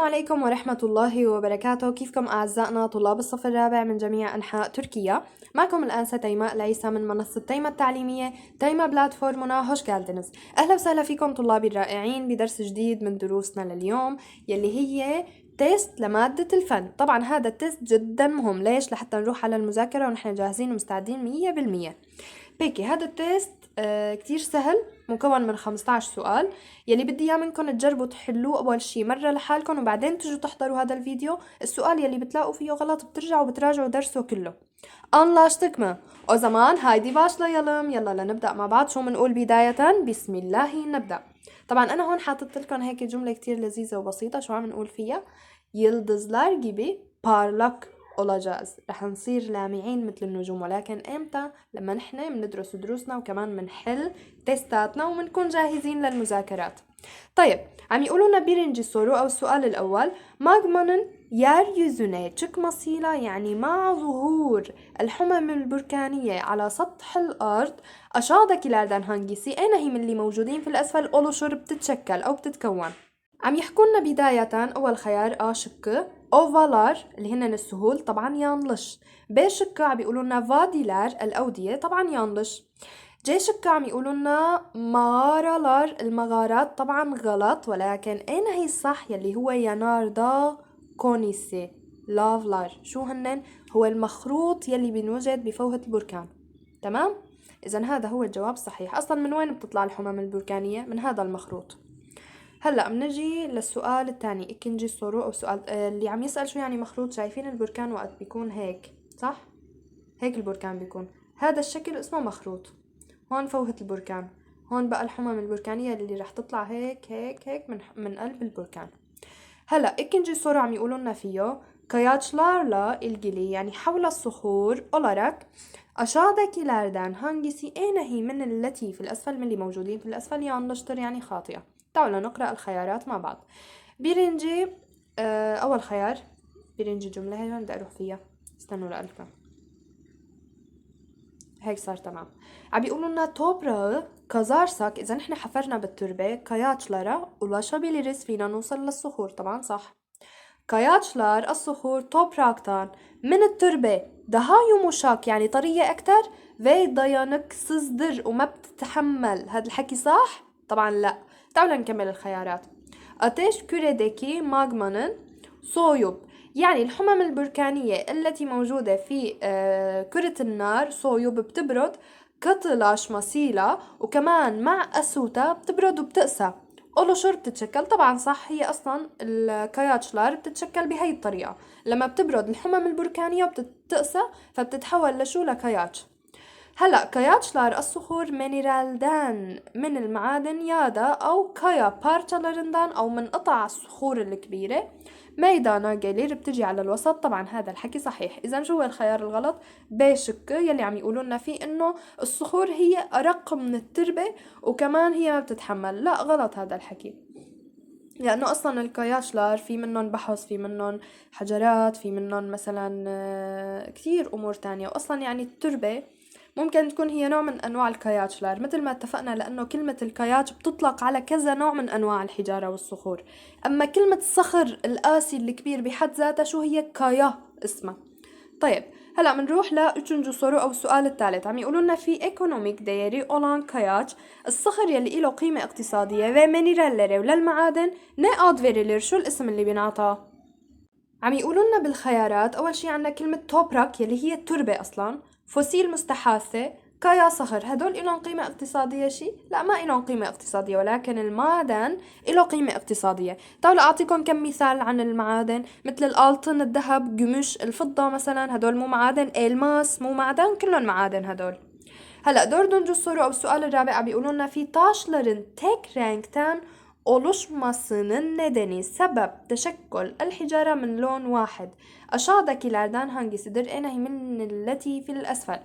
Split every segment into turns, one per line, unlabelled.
السلام عليكم ورحمة الله وبركاته. كيفكم أعزائنا طلاب الصف الرابع من جميع أنحاء تركيا؟ معكم الآنسة تيماء العيسى من منصة تيمة التعليمية تيمة بلاتفورمنا هوش جالدنز أهلا وسهلا فيكم طلابي الرائعين بدرس جديد من دروسنا لليوم يلي هي تيست لمادة الفن. طبعا هذا التيست جدا مهم. ليش؟ لحتى نروح على المذاكرة ونحن جاهزين ومستعدين مية بالمية. بيكي هذا التيست آه كتير سهل مكون من 15 سؤال. يلي بدي إياه منكم تجربوا تحلوه أول شي مرة لحالكم وبعدين تجوا تحضروا هذا الفيديو. السؤال يلي بتلاقوا فيه غلط بترجعوا بتراجعوا درسه كله. Anlaştık mı? O zaman haydi başlayalım. يلا لنبدأ مع بعض. شو بنقول بداية؟ بسم الله نبدأ. طبعا أنا هون حاطط لكم هيك جملة كتير لذيذة وبسيطة. شو عم نقول فيها؟ yıldızlar gibi parlak olacağız. رح نصير لامعين مثل النجوم ولكن إمتى؟ لما نحن بندرس دروسنا وكمان بنحل تيستاتنا وبنكون جاهزين للمذاكرات. طيب عم يقولوا لنا birinci soru أو السؤال الأول magmanın yeryüzüne çıkmasıyla يعني مع ظهور الحمم البركانية على سطح الأرض aşağıdakilerden hangisi أين هي من اللي موجودين في الأسفل؟ oluşur بتتشكل أو بتتكون. عم يحكوا لنا بداية أول خيار آ شقة أوفالار اللي هن السهول طبعا يانلش ب شقة عم يقولوا لنا فاديلار الأودية طبعا يانلش جي شقة عم يقولوا لنا المغارات طبعا غلط. ولكن أين هي الصح؟ يلي هو يناردا كونيسي. لافلار شو هنن؟ هو المخروط يلي بينوجد بفوهة البركان. تمام؟ إذا هذا هو الجواب الصحيح. أصلا من وين بتطلع الحمم البركانية؟ من هذا المخروط. هلا بنجي للسؤال الثاني إكنجي صورو أو سؤال آه، اللي عم يسأل شو يعني مخروط شايفين البركان وقت بيكون هيك صح؟ هيك البركان بيكون. هذا الشكل اسمه مخروط هون فوهة البركان. هون بقى الحمم البركانية اللي رح تطلع هيك هيك هيك من من قلب البركان. هلا ikinci soru عم يقولوا لنا فيه ilgili yani حول الصخور olarak aşağıdakilerden hangisi اين من التي في الأسفل من اللي موجودين في الأسفل yanlıştır يعني خاطئة تعالوا نقرأ الخيارات مع بعض. birinci آه، أول خيار birinci جملة هي بدي أروح فيها. استنوا لألفا هيك صار تمام. عم بيقولوا لنا toprağı kazarsak إذا نحن حفرنا بالتربة kayaçlara ulaşabiliriz فينا نوصل للصخور. طبعا صح. kayaçlar الصخور topraktan من التربة daha yumuşak يعني طرية أكتر. Ve dayanıksızdır وما بتتحمل. هذا الحكي صح؟ طبعا لا. تعالوا نكمل الخيارات. أتيش küredeki magmanın soğuyup يعني الحمم البركانية التي موجودة في كرة النار soğuyup بتبرد katılaşmasıyla وكمان مع أسوتا بتبرد وبتقسى oluşur بتتشكل طبعا صح هي أصلا الكاياتشلار بتتشكل بهي الطريقة. لما بتبرد الحمم البركانية وبتتقسى فبتتحول لشو لكاياتش هلا kayaçlar الصخور mineralden من المعادن يادا أو كايا parçalarından أو من قطع الصخور الكبيرة. ميدانا جلير بتجي على الوسط. طبعا هذا الحكي صحيح. إذا شو هو الخيار الغلط؟ بشك يلي عم يقولوا لنا فيه إنه الصخور هي أرق من التربة وكمان هي ما بتتحمل. لا غلط هذا الحكي. لأنه أصلا الكاياشلار في منهم بحث في منهم حجرات في منهم مثلا آه، كثير أمور تانية. وأصلا يعني التربة ممكن تكون هي نوع من أنواع الكاياتشلار مثل ما اتفقنا لأنه كلمة الكاياتش بتطلق على كذا نوع من أنواع الحجارة والصخور. أما كلمة الصخر القاسي الكبير بحد ذاتها شو هي؟ كايا اسمها. طيب هلا بنروح لüçüncü soru أو السؤال الثالث. عم يقولوا لنا في ايكونوميك değeri olan kayaç الصخر يلي له قيمة اقتصادية. ve minerallere وللمعادن ad verilir شو الاسم اللي بينعطى؟ عم يقولوا لنا بالخيارات أول شي عندنا كلمة توبراك يلي هي التربة أصلا. فوسيل مستحاثة كايا صخر هدول إلهم قيمة اقتصادية شي؟ لا ما إلهم قيمة اقتصادية ولكن المعدن إله قيمة اقتصادية. تعالوا أعطيكم كم مثال عن المعادن مثل الألطن الذهب جمش الفضة مثلا. هدول مو معادن إلماس مو معدن كلهم معادن هدول. هلأ dördüncü soru أو السؤال الرابع بيقولوا لنا في taşların tek renkten oluşmasının nedeni sebep teşekkül الحجارة من لون واحد aşağıdakilerden hangisidir? En من التي في الأسفل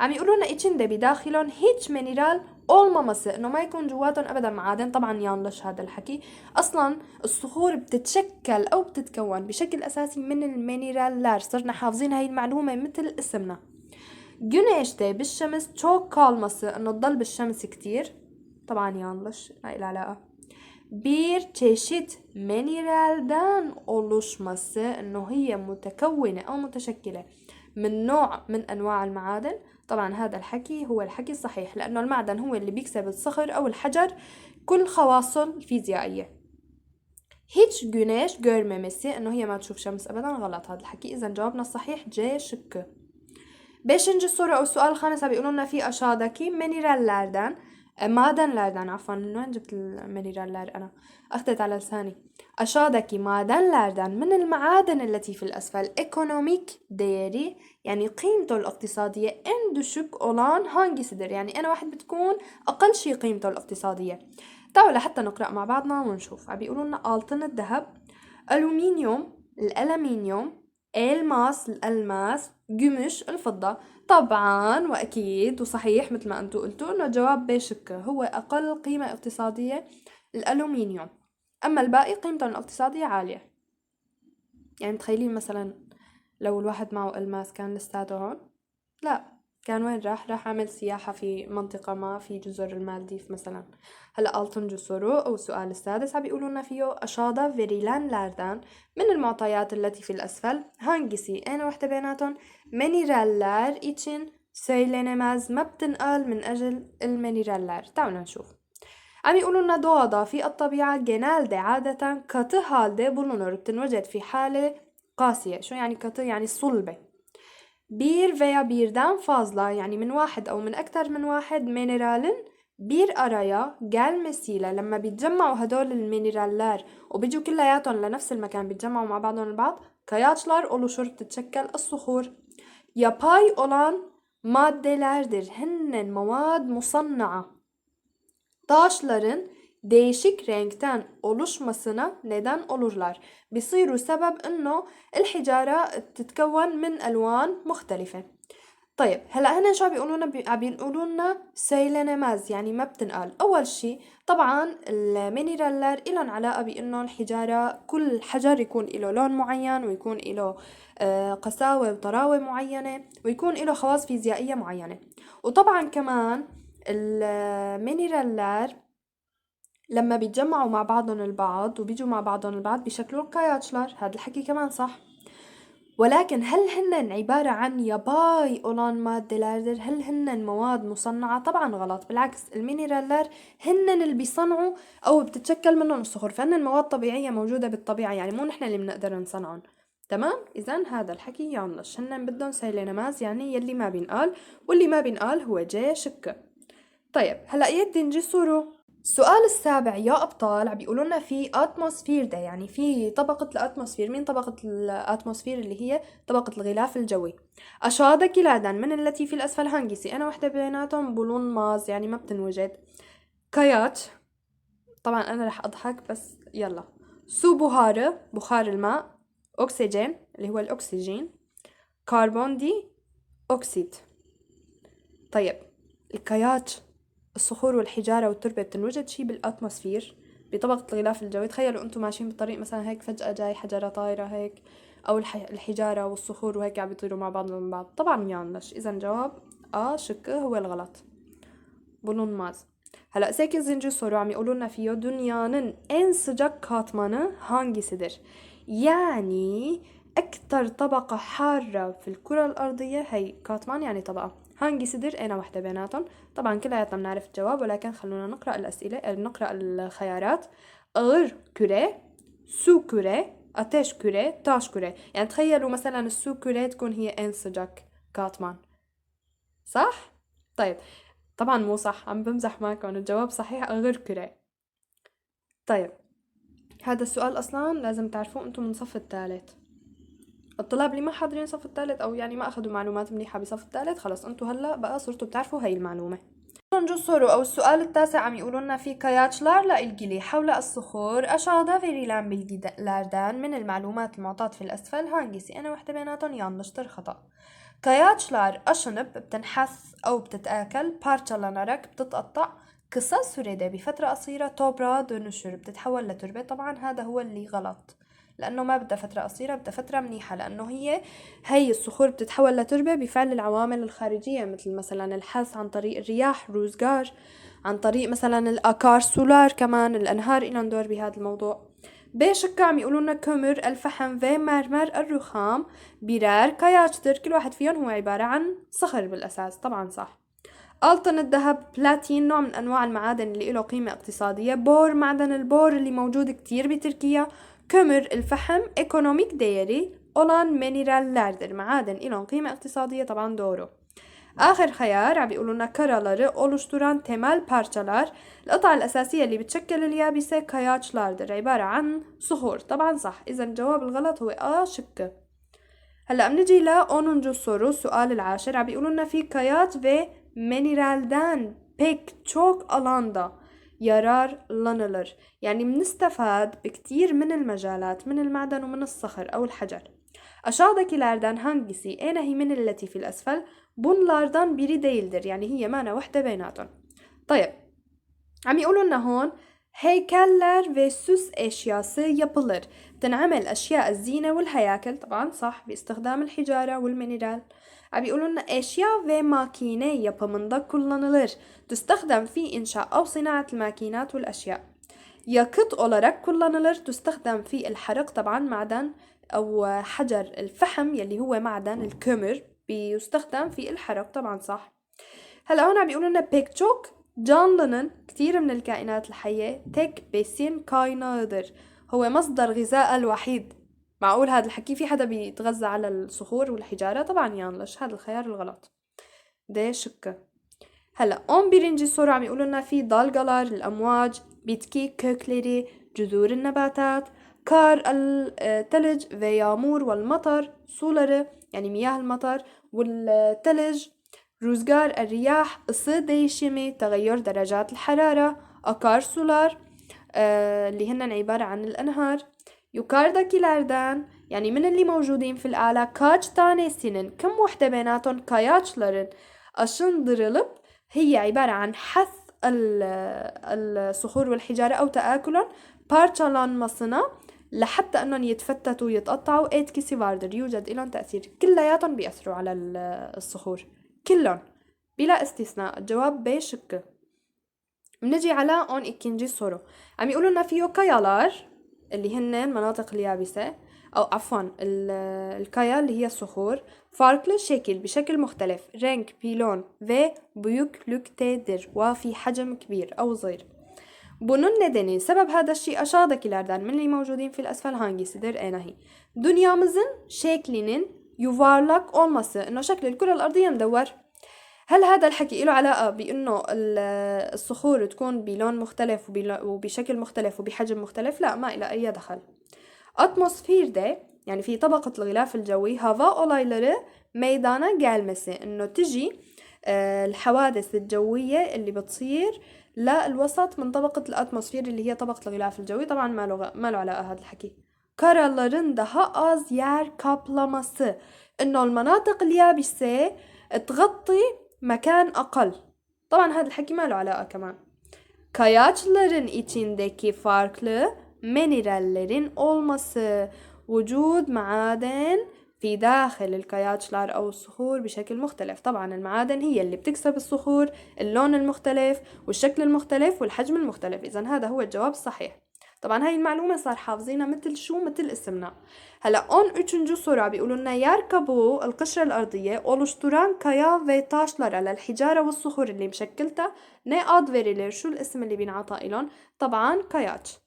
عم يقولوا لنا içinde بداخلهم hiç mineral olmaması. انه ما يكون جواتهم ابدا معادن طبعا يانلش هذا الحكي أصلا الصخور بتتشكل أو بتتكون بشكل اساسي من المينيرالlar صرنا حافظين هاي المعلومه مثل اسمنا güneşte بالشمس çok kalması. انه تضل بالشمس كتير طبعا يانلش ما إلها علاقه bir çeşit mineralden oluşması انه هي متكونة أو متشكلة من نوع من انواع المعادن طبعا هذا الحكي هو الحكي الصحيح لأنه المعدن هو اللي بيكسب الصخر أو الحجر كل خواصه الفيزيائية hiç güneş görmemesi انه هي ما تشوف شمس ابدا غلط هذا الحكي اذا جوابنا الصحيح جي شك Beşinci soru o السؤال الخامس بيقولوا لنا في aşağıdaki minerallerden madenlerden عفوا من وين جبت المينيرالر أنا؟ أخذت على لساني. aşağıdaki madenlerden من المعادن التي في الأسفل. Ekonomik değeri يعني قيمته الاقتصادية. en düşük olan hangisidir يعني أنا واحد بتكون أقل شيء قيمته الاقتصادية. تعالوا لحتى نقرأ مع بعضنا ونشوف. عم بيقولوا لنا altın الذهب ألومنيوم الألمنيوم الماس الألماس. جمش الفضة. طبعا وأكيد وصحيح مثل ما أنتم قلتوا إنه جواب بشك هو أقل قيمة اقتصادية الألومنيوم. أما الباقي قيمته الاقتصادية عالية. يعني تخيلين مثلا لو الواحد معه ألماس كان لساته هون؟ لا. كان وين راح؟ راح عمل سياحة في منطقة ما في جزر المالديف مثلا. هلا altın جسره أو السؤال السادس عم بيقولوا فيه أشاطة verilenlerden من المعطيات التي في الأسفل. hangisi أنا وحدة بيناتهم؟ Mineraller için söylenemez. ما بتنقال من أجل المينيرالler تعالوا نشوف عم يقولوا لنا doğada في الطبيعة genelde عادة katı halde bulunur. بتنوجد في حالة قاسية شو يعني katı يعني صلبة bir veya birden fazla yani من واحد أو من أكثر من واحد mineralin bir araya gelmesiyle لما بيتجمعوا هدول المينيرالار وبيجوا كلياتهم لنفس المكان بيتجمعوا مع بعضهم البعض kayaçlar oluşur بتتشكل الصخور yapay olan maddelerdir هن مواد مصنعة taşların değişik renkten oluşmasına neden olurlar بيصيروا سبب انه الحجارة تتكون من الوان مختلفة طيب هلأ هنا شو بيقولوا لنا عم بيقولوا لنا سيلينماز يعني ما بتنقال أول شيء طبعا المينيرالر إلهم علاقة بانه الحجاره كل حجر يكون له لون معين ويكون له آه، قساوة وطراوة معينة ويكون له خواص فيزيائية معينة. وطبعا كمان المينيرالر لما بيتجمعوا مع بعضهم البعض وبيجوا مع بعضهم البعض بيشكلوا الكاياتشلر. هذا الحكي كمان صح؟ ولكن هل هن عبارة عن ياباي أولان مادة هل هن مواد مصنعة؟ طبعا غلط بالعكس المينيرالر هن اللي بيصنعوا أو بتتشكل منهم الصخور فهن مواد طبيعية موجودة بالطبيعة يعني مو نحن اللي بنقدر نصنعهم. تمام؟ اذا هذا الحكي يعنش هن بدهم سيلينماز يعني يلي ما بينقال واللي ما بينقال هو جي شكة. طيب هلأ يدي نجي صورو. السؤال السابع يا أبطال عم بيقولوا لنا في اتموسفير ده يعني في طبقة الاتموسفير مين طبقة الاتموسفير اللي هي طبقة الغلاف الجوي. أشاد كلادا من التي في الأسفل هانجسي أنا وحدة بيناتهم بولون ماز يعني ما بتنوجد. كايات. طبعا أنا رح أضحك بس يلا. سو بخارة بخار الماء. أكسجين اللي هو الأكسجين. كربون دي أكسيد طيب الكايات. الصخور والحجارة والتربة بتنوجد شي بالأتموسفير بطبقة الغلاف الجوي. تخيلوا أنتم ماشيين بالطريق مثلا هيك فجأة جاي حجرة طايرة هيك أو الحجارة والصخور وهيك عم بيطيروا مع بعضهم من بعض. طبعا يانلش إذا جواب آ شك هو الغلط. bulunmaz ماز. هلأ 8. soru لنا فيه dünyanın en sıcak katmanı hangisidir يعني أكثر طبقة حارة في الكرة الأرضية هي كاتمان يعني طبقة. هانجسدر أنا وحدة بيناتهم. طبعا كلياتنا بنعرف الجواب ولكن خلونا نقرأ الأسئلة نقرأ الخيارات. غر كرة سو كرة أتش كرة تاش كرة يعني تخيلوا مثلا السو كرة تكون هي انسجك كاتمان. صح؟ طيب. طبعا مو صح. عم بمزح معكم الجواب صحيح غر كرة طيب. هذا السؤال أصلا لازم تعرفوه أنتم من صف الثالث. الطلاب اللي ما حاضرين الصف الثالث أو يعني ما أخذوا معلومات منيحة بصف الثالث خلص أنتم هلأ بقى صرتوا بتعرفوا هاي المعلومة. جسر أو السؤال التاسع عم يقولوا لنا في kayaçlarla ilgili حول الصخور aşağıda verilen bilgilerden من المعلومات المعطاة في الأسفل. hangisi أنا وحدة بيناتهم yanlıştır خطأ. kayaçlar aşınıp بتنحث أو بتتآكل parçalanarak بتتقطع kısa sürede بفترة قصيرة toprağa dönüşür بتتحول لتربة. طبعا هذا هو اللي غلط. لأنه ما بدها فترة قصيرة بدها فترة منيحة لأنه هي هي الصخور بتتحول لتربة بفعل العوامل الخارجية مثل مثلا الحث عن طريق الرياح روزجار عن طريق مثلا الأكار سولار كمان الأنهار إلهم دور بهذا الموضوع. بشكة عم يقولوا لنا كمر الفحم في مرمر الرخام بيرار كياتشتر كل واحد فيهم هو عبارة عن صخر بالأساس. طبعا صح. ألطن الذهب بلاتين نوع من أنواع المعادن اللي له قيمة اقتصادية. بور معدن البور اللي موجود كتير بتركيا. كمر الفحم ايكونوميك ديري اولان مينيرال لاردر معادن إلهم قيمة اقتصادية طبعا دوره آخر خيار عم بيقولوا لنا كراları oluşturan temel parçalar القطعة الأساسية اللي بتشكل اليابسة كاياتشلاردر عبارة عن صخور طبعا صح إذا الجواب الغلط هو آ شكة هلا بنجي ل 10. soru السؤال العاشر عم بيقولوا لنا في كايات ve mineralden pek çok alanda yararlanılır يعني بنستفاد بكتير من المجالات من المعدن ومن الصخر أو الحجر. Aşağıdakilerden hangisi en التي في الأسفل؟ bunlardan biri değildir يعني هي معنى وحدة بيناتهم طيب عم يقولوا لنا هون heykeller ve süs eşyası yapılır. تنعمل أشياء الزينة والهياكل. طبعا صح باستخدام الحجارة والمينرال بيقولوا لنا أشياء ve makine yapımında kullanılır. تستخدم في إنشاء أو صناعة الماكينات والأشياء. yakıt olarak kullanılır. تستخدم في الحرق طبعا معدن أو حجر الفحم يلي هو معدن الكمر بيستخدم في الحرق طبعا صح هلا هون عم بيقولوا لنا بيكتشوك canlının كتير من الكائنات الحية تك besin kaynağıdır هو مصدر غذاء الوحيد معقول هذا الحكي في حدا بيتغذى على الصخور والحجارة؟ طبعا يانلش هذا الخيار الغلط؟ ده شكة هلا 11. soru عم يقولوا لنا في dalgalar الأمواج bitki kökleri جذور النباتات كار الثلج في يامور والمطر suları يعني مياه المطر والثلج رزقار الرياح değişimi تغير درجات الحرارة أكار sular اللي هن عبارة عن الأنهار. Yukarıdakilerden يعني من اللي موجودين في الأعلى kaç tanesinin كم وحدة بيناتهم kayaçların aşındırılıp هي عبارة عن حث الصخور والحجارة أو تآكلهم parçalanmasına لحتى انهم يتفتتوا ويتقطعوا etkisi vardır. يوجد لهم تأثير كلياتهم بيأثروا على الصخور كلهم بلا استثناء الجواب B şıkkı. بنجي على on ikinci soru. عم يقولوا لنا فيه كيالار اللي هن المناطق اليابسة أو عفوا الكايا اللي هي الصخور farklı şekil بشكل مختلف renk بيلون ve büyüklüktedir وفي حجم كبير أو صغير Bunun nedeni sebep hada şey aşağıdakilerden من اللي موجودين في الأسفل hangisidir? enahi. Dünyamızın şeklinin yuvarlak olması إنه شكل الكرة الأرضية مدور هل هذا الحكي له علاقة بإنه الصخور تكون بلون مختلف وبشكل مختلف وبحجم مختلف؟ لا ما إلى أي دخل. Atmosferde yani في طبقة الغلاف الجوي hava olayları meydana gelmesi إنه تجي الحوادث الجوية اللي بتصير للوسط من طبقة الأتموسفير اللي هي طبقة الغلاف الجوي طبعا ما له ما له علاقة هذا الحكي karaların daha az yer kaplaması إنه المناطق اليابسة تغطي مكان أقل. طبعا هذا الحكي ما له علاقة كمان. kayaçların içindeki farklı minerallerin olması وجود معادن في داخل الكياتشلار أو الصخور بشكل مختلف. طبعا المعادن هي اللي بتكسب الصخور اللون المختلف والشكل المختلف والحجم المختلف. إذا هذا هو الجواب الصحيح. طبعا هاي المعلومة صار حافظينها مثل شو؟ مثل اسمنا. هلا أون üçüncü soru بيقولوا لنا يركبوا القشرة الأرضية oluşturan kaya ve taşlara للحجارة والصخور اللي مشكلتها ne ad شو الاسم اللي بينعطى إلهم طبعا كياتش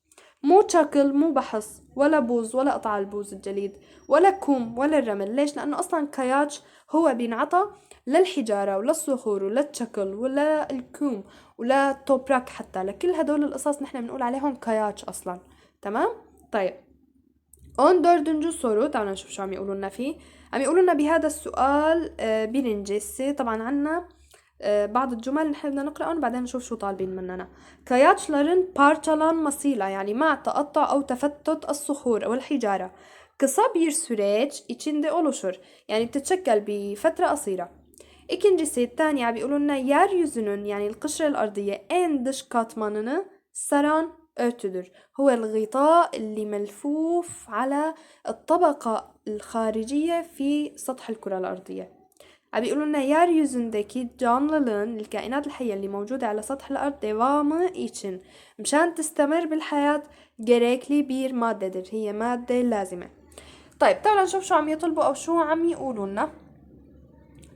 مو تشكل مو بحص ولا بوز ولا قطع البوز الجليد ولا كوم ولا الرمل. ليش؟ لأنه أصلا كياتش هو بينعطى للحجارة وللصخور وللتشكل ولا الكوم ولا توبراك حتى لكل هدول القصص نحن بنقول عليهم كياتش أصلا. تمام؟ طيب. أون dördüncü soru تعالوا نشوف شو عم يقولوا لنا فيه. عم يقولوا لنا بهذا السؤال بننجسي. طبعا عنا بعض الجمل نحن بدنا نقرأهم بعدين نشوف شو طالبين مننا. kayaçların parçalanmasıyla yani مع تقطع أو تفتت الصخور أو الحجارة. Kısa bir süreç içinde oluşur. Yani بتتشكل بفترة قصيرة. İkincisi الثانية بيقولوا لنا yeryüzünün yani القشرة الأرضية en dış katmanını saran örtüdür. هو الغطاء اللي ملفوف على الطبقة الخارجية في سطح الكرة الأرضية. عم بيقولوا لنا yeryüzündeki canlılığın الكائنات الحية اللي موجودة على سطح الأرض devamı için مشان تستمر بالحياة gerekli bir maddedir هي مادة لازمة طيب تعالوا نشوف شو عم يطلبوا أو شو عم يقولوا لنا.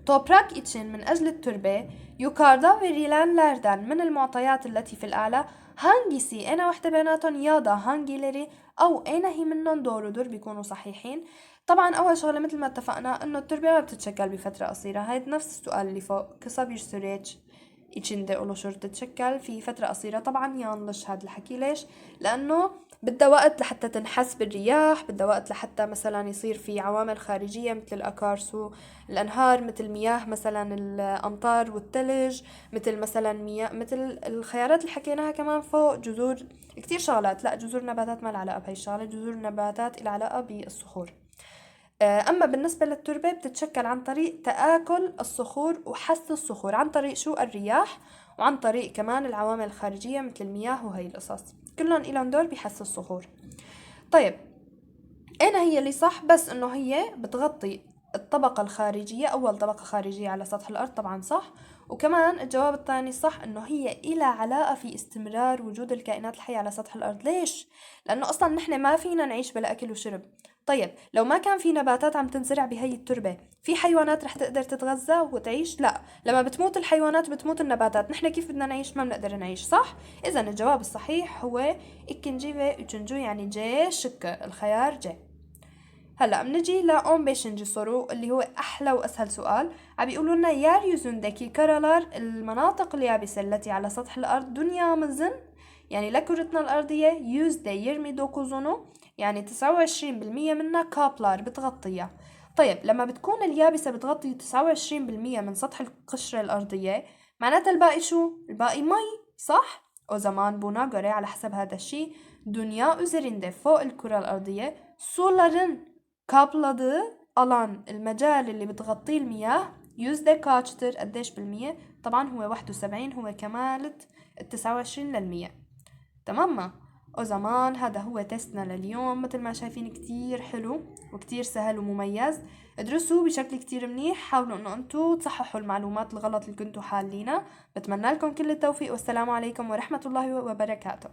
Toprak için من أجل التربة yukarıda verilenlerden من المعطيات التي في الأعلى hangisi أنا وحدة بيناتهم؟ يا da hangileri أو أين هي منهم؟ doğrudur بيكونوا صحيحين. طبعا أول شغلة مثل ما اتفقنا إنه التربة ما بتتشكل بفترة قصيرة. هاي نفس السؤال اللي فوق. kısa bir içinde oluşur تتشكل في فترة قصيرة. طبعا ينلش هذا الحكي. ليش؟ لأنه بدها وقت لحتى تنحس بالرياح بدها وقت لحتى مثلا يصير في عوامل خارجية مثل الأكارسو الأنهار مثل مياه مثلا الأمطار والثلج مثل مثلا مياه مثل الخيارات اللي حكيناها كمان فوق. جذور كتير شغلات. لا جذور نباتات ما لها علاقة بهي الشغلة. جذور نباتات لها علاقة بالصخور. أما بالنسبة للتربة بتتشكل عن طريق تآكل الصخور وحث الصخور عن طريق شو؟ الرياح وعن طريق كمان العوامل الخارجية مثل المياه وهي القصص. كلهم إلهم دور بحث الصخور. طيب أنا هي اللي صح؟ بس إنه هي بتغطي الطبقة الخارجية أول طبقة خارجية على سطح الأرض طبعا صح. وكمان الجواب الثاني صح إنه هي إلى علاقة في استمرار وجود الكائنات الحية على سطح الأرض. ليش؟ لأنه أصلا نحن ما فينا نعيش بلا أكل وشرب طيب لو ما كان في نباتات عم تنزرع بهي التربة في حيوانات رح تقدر تتغذى وتعيش؟ لا لما بتموت الحيوانات بتموت النباتات نحن كيف بدنا نعيش؟ ما بنقدر نعيش صح؟ اذا الجواب الصحيح هو ve üçüncü يعني جي شك الخيار جي. هلأ بنجي لأون بيشنجي صورو اللي هو أحلى وأسهل سؤال. عم بيقولوا لنا yeryüzündeki karalar المناطق اليابسة التي على سطح الأرض dünyamızın يعني لكرتنا الأرضية yüzde 29'unu يعني 29% منها كابلر بتغطيها. طيب لما بتكون اليابسة بتغطي 29% من سطح القشرة الأرضية معناتها الباقي شو؟ الباقي مي صح؟ Buna göre على حسب هذا الشيء. dünya üzerinde فوق الكرة الأرضية. suların kapladığı alan المجال اللي بتغطيه المياه yüzde kaçtır قديش بالمية؟ طبعا هو 71 هو كمالة التسعة وعشرين للمية. تمام ما؟ وزمان هذا هو تستنا لليوم. مثل ما شايفين كتير حلو وكتير سهل ومميز. ادرسوا بشكل كتير منيح. حاولوا إنه انتو تصححوا المعلومات الغلط اللي كنتوا حالينها بتمنى لكم كل التوفيق. والسلام عليكم ورحمة الله وبركاته.